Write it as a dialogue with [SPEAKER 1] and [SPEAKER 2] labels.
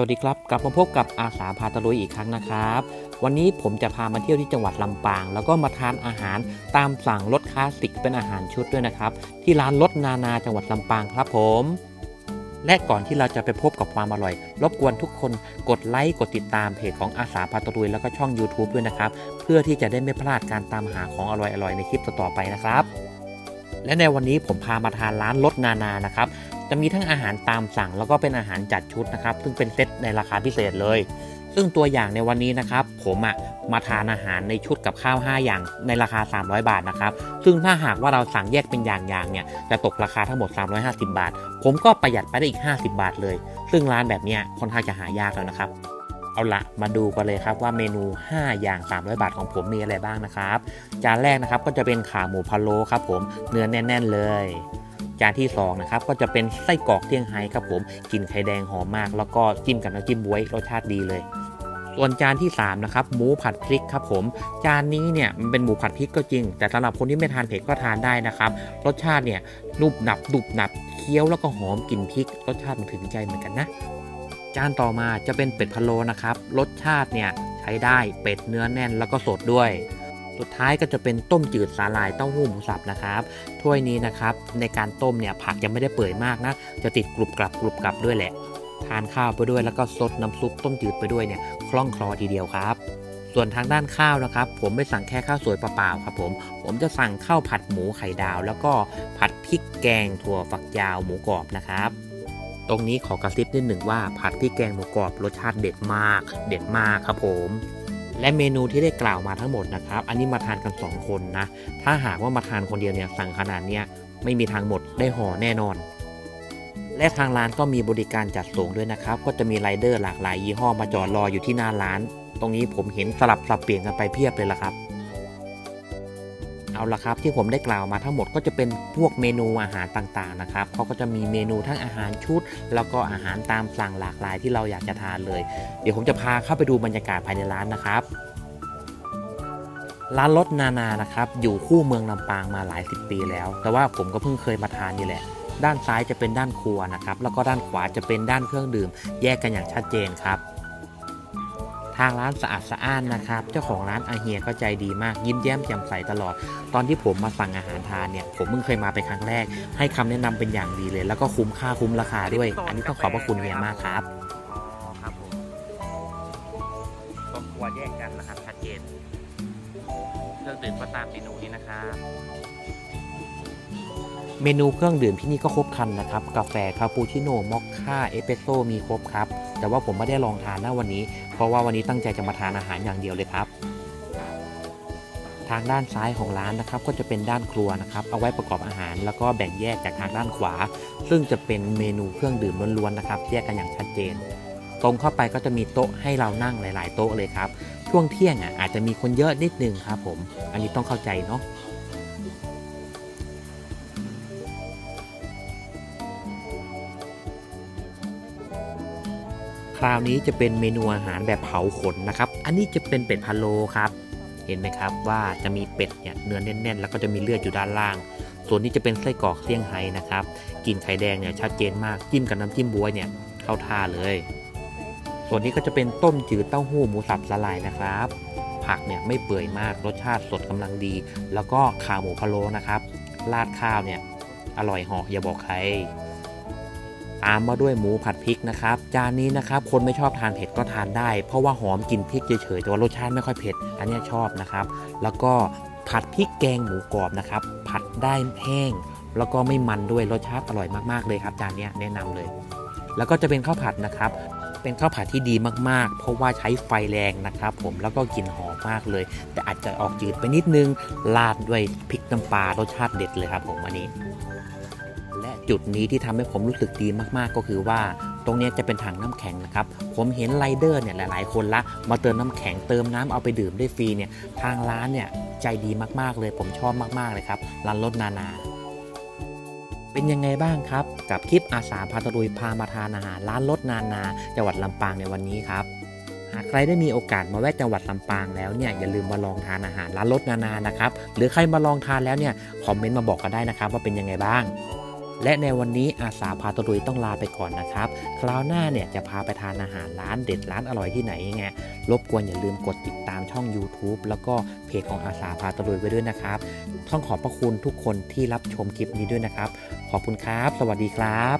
[SPEAKER 1] วัสดีครับ กลับมาพบกับอาสาพาตะลุยอีกครั้งนะครับ วันนี้ผมจะพามาเที่ยวที่จังหวัดลำปาง แล้วก็มาทานอาหารตามสั่งรสคลาสสิกเป็นอาหารชุดด้วยนะครับ ที่ร้านรสนานาจังหวัดลำปางครับผม และก่อนที่เราจะไปพบกับความอร่อย รบกวนทุกคนกดไลค์กดติดตามเพจของอาสาพาตะลุยแล้วก็ช่อง YouTube ด้วยนะครับ เพื่อที่จะได้ไม่พลาดการตามหาของอร่อยๆในคลิปต่อๆไปนะครับและในวันนี้ผมพามาทานร้านรสนานานะครับ จะมีทั้งอาหารตามสั่ง แล้วก็เป็นอาหารจัดชุดนะครับ ซึ่งเป็นเซตในราคาพิเศษเลย ซึ่งตัวอย่างในวันนี้นะครับ ผมอะมาทานอาหารในชุดกับข้าว 5 อย่างในราคา 300 บาทนะครับ ซึ่งถ้าหากว่าเราสั่งแยกเป็นอย่างๆเนี่ย จะตกราคาทั้งหมด 350 บาท ผมก็ประหยัดไปได้อีก 50 บาทเลย ซึ่งร้านแบบเนี้ยค่อนข้างจะหายากแล้วนะครับเอาละมาดูกันเลยครับว่าเมนู 5 อย่าง 300 บาทของผมมีอะไรบ้างนะครับ จานแรกนะครับก็จะเป็นขาหมูพะโล้ครับผมเนื้อแน่น ๆ เลย จานที่2นะครับก็จะเป็นไส้กรอกเซี่ยงไฮ้ครับผมกลิ่นไข่แดงหอมมาก แล้วก็จิ้มกับน้ำจิ้มบ๊วยรสชาติดีเลยส่วนจานที่3นะครับหมูผัดพริกครับผม จานนี้เนี่ยมันเป็นหมูผัดพริกก็จริง แต่สำหรับคนที่ไม่ทานเผ็ดก็ทานได้นะครับรสชาติเนี่ยนุ่มหนับดุบหนับเคี้ยวแล้วก็หอมกลิ่นพริก รสชาติมันถึงใจเหมือนกันนะ จานต่อมาจะเป็นเป็ดพะโล้นะครับรสชาติเนี่ยใช้ได้เป็ดเนื้อแน่นแล้วก็สดด้วย สุดท้ายก็จะเป็นต้มจืดสาหร่ายเต้าหู้หมูสับนะครับถ้วยนี้นะครับในการต้มเนี่ยผักยังไม่ได้เปื่อยมากนะ จะติดกรุบกรับกรุบกรับด้วยแหละ ทานข้าวไปด้วยแล้วก็ซดน้ำซุปต้มจืดไปด้วยเนี่ยคล่องคลอทีเดียวครับส่วนทางด้านข้าวนะครับ ผมไม่สั่งแค่ข้าวสวยเปล่าๆครับผม ผมจะสั่งข้าวผัดหมูไข่ดาว แล้วก็ผัดพริกแกงถั่วฝักยาวหมูกรอบนะครับ ตรงนี้ขอกระซิบนิดหนึ่งว่าผัดพริกแกงหมูกรอบรสชาติเด็ดมาก เด็ดมากครับผม และเมนูที่ได้กล่าวมาทั้งหมดนะครับ อันนี้มาทานกัน 2 คนนะ ถ้าหากว่ามาทานคนเดียวเนี่ยสั่งขนาดเนี้ยไม่มีทางหมดได้ห่อแน่นอน และทางร้านก็มีบริการจัดส่งด้วยนะครับ ก็จะมีไรเดอร์หลากหลายยี่ห้อมาจอดรออยู่ที่หน้าร้าน ตรงนี้ผมเห็นสลับสับเปลี่ยนกันไปเพียบเลยละครับ เอาละครับที่ผมได้กล่าวมาทั้งหมดก็จะเป็นพวกเมนูอาหารต่างๆนะครับเขาก็จะมีเมนูทั้งอาหารชุด แล้วก็อาหารตามสั่งหลากหลายที่เราอยากจะทานเลย เดี๋ยวผมจะพาเข้าไปดูบรรยากาศภายในร้านนะครับร้านรถนานานะครับอยู่คู่เมืองลำปางมาหลายสิบปีแล้ว แต่ว่าผมก็เพิ่งเคยมาทานนี่แหละ ด้านซ้ายจะเป็นด้านครัวนะครับแล้วก็ด้านขวาจะเป็นด้านเครื่องดื่ม แยกกันอย่างชัดเจนครับ ทางร้านสะอาดสะอ้านนะครับ เจ้าของร้านอาเฮียก็ใจดีมาก ยิ้มแย้มแจ่มใสตลอด ตอนที่ผมมาสั่งอาหารทานเนี่ย ผมเพิ่งเคยมาเป็นครั้งแรก ให้คำแนะนำเป็นอย่างดีเลย แล้วก็คุ้มค่าคุ้มราคาด้วย อันนี้ต้องขอบพระคุณเฮียมากครับอ๋อครับผมก็ครัวแยกกันนะครับชัดเจนเครื่องดื่มก็ตามเมนูนี้นะครับเมนูเครื่องดื่มที่นี่ก็ครบครันนะครับ กาแฟคาปูชิโน่มอคค่าเอสเปรสโซ่มีครบครับ แต่ว่าผมไม่ได้ลองทานนะวันนี้ เพราะว่าวันนี้ตั้งใจจะมาทานอาหารอย่างเดียวเลยครับ ทางด้านซ้ายของร้านนะครับ ก็จะเป็นด้านครัวนะครับ เอาไว้ประกอบอาหาร แล้วก็แบ่งแยกจากทางด้านขวา ซึ่งจะเป็นเมนูเครื่องดื่มล้วนๆนะครับ แยกกันอย่างชัดเจน ตรงเข้าไปก็จะมีโต๊ะให้เรานั่งหลาย ๆ โต๊ะเลยครับ ช่วงเที่ยงอะอาจจะมีคนเยอะนิดนึงครับผม อันนี้ต้องเข้าใจเนาะ คราวนี้จะเป็นเมนูอาหารแบบเผาขนนะครับ อันนี้จะเป็นเป็ดพะโล้ครับ เห็นไหมครับว่าจะมีเป็ดเนี่ยเนื้อแน่นๆ แล้วก็จะมีเลือดอยู่ด้านล่าง ส่วนนี้จะเป็นไส้กรอกเซี่ยงไฮ้นะครับ กินไข่แดงเนี่ยชัดเจนมาก จิ้มกับน้ำจิ้มบ๊วเนี่ยเข้าท่าเลย ส่วนนี้ก็จะเป็นต้มจืดเต้าหู้หมูสับละลายนะครับ ผักเนี่ยไม่เปื่อยมาก รสชาติสดกำลังดี แล้วก็ขาหมูพะโล้นะครับ ราดข้าวเนี่ยอร่อยหาะอย่าบอกใคร ตามมาด้วยหมูผัดพริกนะครับ จานนี้นะครับคนไม่ชอบทานเผ็ดก็ทานได้ เพราะว่าหอมกลิ่นพริกเฉยๆแต่ว่ารสชาติไม่ค่อยเผ็ด อันนี้ชอบนะครับ แล้วก็ผัดพริกแกงหมูกรอบนะครับ ผัดได้แห้ง แล้วก็ไม่มันด้วยรสชาติอร่อยมากๆเลยครับจานนี้แนะนำเลย แล้วก็จะเป็นข้าวผัดนะครับเป็นข้าวผัดที่ดีมากๆ เพราะว่าใช้ไฟแรงนะครับ ผมแล้วก็กลิ่นหอมมากเลย แต่อาจจะออกจืดไปนิดนึงราดด้วยพริกน้ำปลารสชาติเด็ดเลยครับผมอันนี้ จุดนี้ที่ทำให้ผมรู้สึกดีมากๆ ก็คือว่า ตรงนี้จะเป็นถังน้ำแข็งนะครับ ผมเห็นไรเดอร์เนี่ยหลาย ๆ คนละ มาเติมน้ำแข็งเติมน้ำเอาไปดื่มได้ฟรีเนี่ย ทางร้านเนี่ยใจดีมากๆเลย ผมชอบมากๆเลยครับ ร้านรถนานา เป็นยังไงบ้างครับ กับคลิปอาสาพาตะลุยพามาทานอาหารร้านรถนานา จังหวัดลำปางในวันนี้ครับหากใครได้มีโอกาสมาแวะจังหวัดลำปางแล้วเนี่ยอย่าลืมมาลองทานอาหารร้านรถนานานะครับ หรือใครมาลองทานแล้วเนี่ยคอมเมนต์มาบอกกันได้นะครับว่าเป็นยังไงบ้าง และในวันนี้อาสาพาตะลุยต้องลาไปก่อนนะครับ คราวหน้าเนี่ยจะพาไปทานอาหารร้านเด็ดร้านอร่อยที่ไหนยังไงรบกวนอย่าลืมกดติดตามช่อง YouTube แล้วก็เพจของอาสาพาตะลุยไว้ด้วยนะครับ ต้องขอบพระคุณทุกคนที่รับชมคลิปนี้ด้วยนะครับ ขอบคุณครับ สวัสดีครับ